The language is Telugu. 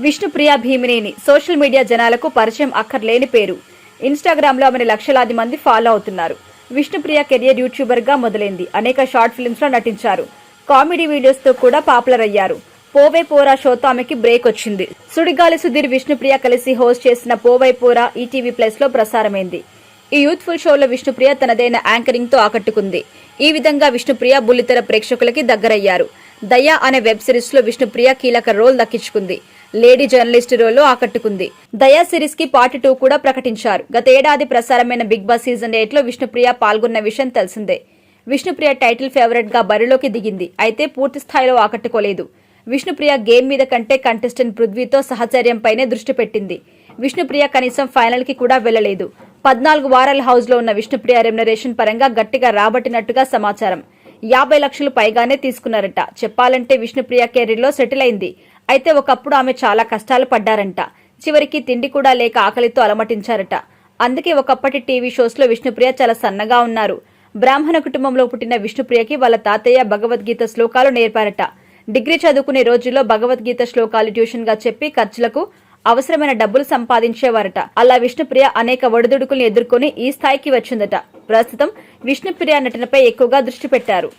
విష్ణుప్రియ భీమినేని సోషల్ మీడియా జనాలకు పరిచయం అక్కర్లేని పేరు. ఇన్స్టాగ్రామ్లో ఆమెను లక్షలాది మంది ఫాలో అవుతున్నారు. విష్ణుప్రియ కెరియర్ యూట్యూబర్గా మొదలైంది. అనేక షార్ట్ ఫిల్మ్స్లో నటించారు. కామెడీ వీడియోస్తో కూడా పాపులర్ అయ్యారు పోవే పోరా షోతో ఆమెకి బ్రేక్ వచ్చింది. సుడిగాలి సుధీర్ విష్ణుప్రియ కలిసి హోస్ట్ చేసిన పోవై పోరా ఈటీవీ ప్లస్లో ప్రసారమైంది. ఈ యూత్ఫుల్ షోలో విష్ణుప్రియ తనదైన యాంకరింగ్తో ఆకట్టుకుంది. ఈ విధంగా విష్ణుప్రియ బుల్లితెర ప్రేక్షకులకి దగ్గరయ్యారు. దయా అనే వెబ్ సిరీస్లో విష్ణుప్రియ కీలక రోల్ దక్కించుకుంది. లేడీ జర్నలిస్ట్ రోల్లో ఆకట్టుకుంది. దయా సిరీస్కి పార్ట్ టూ కూడా ప్రకటించారు. గత ఏడాది ప్రసారమైన బిగ్ బాస్ సీజన్ ఎయిట్లో విష్ణుప్రియ పాల్గొన్న విషయం తెలిసిందే. విష్ణుప్రియ టైటిల్ ఫేవరెట్గా బరిలోకి దిగింది. అయితే పూర్తి స్థాయిలో ఆకట్టుకోలేదు. విష్ణుప్రియ గేమ్ మీద కంటే కంటెస్టెంట్ పృథ్వీతో సహచర్యంపైనే దృష్టి పెట్టింది. విష్ణుప్రియ కనీసం ఫైనల్కి కూడా వెళ్ళలేదు పద్నాలుగు వారాల హౌస్లో ఉన్న విష్ణుప్రియ రెమ్యునరేషన్ పరంగా గట్టిగా రాబట్టినట్టుగా సమాచారం. యాభై లక్షలు పైగానే తీసుకున్నారట. చెప్పాలంటే విష్ణుప్రియ కెరీర్లో సెటిల్ అయింది. అయితే ఒకప్పుడు ఆమె చాలా కష్టాలు పడ్డారంట. చివరికి తిండి కూడా లేక ఆకలితో అలమటించారట. అందుకే ఒకప్పటి టీవీ షోస్లో విష్ణుప్రియ చాలా సన్నగా ఉన్నారు. బ్రాహ్మణ కుటుంబంలో పుట్టిన విష్ణుప్రియకి వాళ్ళ తాతయ్య భగవద్గీత శ్లోకాలు నేర్పారట. డిగ్రీ చదువుకునే రోజుల్లో భగవద్గీత శ్లోకాలు ట్యూషన్గా చెప్పి ఖర్చులకు అవసరమైన డబ్బులు సంపాదించేవారట. అలా విష్ణుప్రియ అనేక ఒడిదుడుకుల్ని ఎదుర్కొని ఈ స్థాయికి వచ్చిందట. ప్రస్తుతం విష్ణుప్రియ నటనపై ఎక్కువగా దృష్టి పెట్టారు.